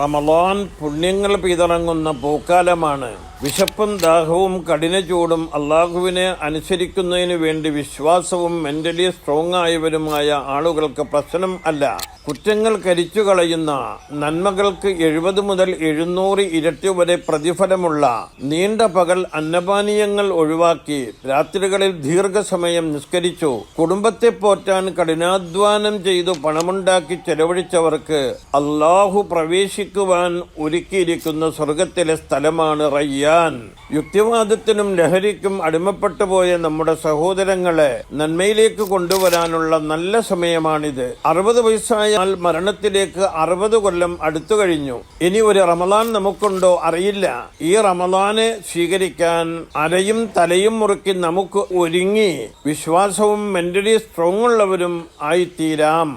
റമളാൻ പുണ്യങ്ങൾ പിതറങ്ങുന്ന പൂക്കാലമാണ്. വിശപ്പും ദാഹവും കഠിന ചൂടും അള്ളാഹുവിനെ അനുസരിക്കുന്നതിന് വേണ്ടി വിശ്വാസവും മെന്റലി സ്ട്രോങ് ആയവരുമായ ആളുകൾക്ക് പ്രശ്നം അല്ല. കുറ്റങ്ങൾ കരിച്ചു കളയുന്ന നന്മകൾക്ക് എഴുപത് മുതൽ എഴുന്നൂറ് ഇരട്ടി വരെ പ്രതിഫലമുള്ള നീണ്ട പകൽ അന്നപാനീയങ്ങൾ ഒഴിവാക്കി രാത്രികളിൽ ദീർഘസമയം നിസ്കരിച്ചു കുടുംബത്തെ പോറ്റാൻ കഠിനാധ്വാനം ചെയ്തു പണമുണ്ടാക്കി ചെലവഴിച്ചവർക്ക് അള്ളാഹു പ്രവേശിക്കുവാൻ ഒരുക്കിയിരിക്കുന്ന സ്വർഗത്തിലെ സ്ഥലമാണ് റയ്യാൻ യുക്തിവാദത്തിനും ലഹരിക്കും അടിമപ്പെട്ടു പോയ നമ്മുടെ സഹോദരങ്ങളെ നന്മയിലേക്ക് കൊണ്ടുവരാനുള്ള നല്ല സമയമാണിത്. അറുപത് വയസ്സായാൽ മരണത്തിലേക്ക് അറുപത് കൊല്ലം അടുത്തു കഴിഞ്ഞു. ഇനി ഒരു റമദാൻ നമുക്കുണ്ടോ അറിയില്ല. ഈ റമദാനെ സ്വീകരിക്കാൻ അരയും തലയും മുറുക്കി നമുക്ക് ഒരുങ്ങി വിശ്വാസവും മെന്റലി സ്ട്രോങ് ഉള്ളവരും ആയിത്തീരാം.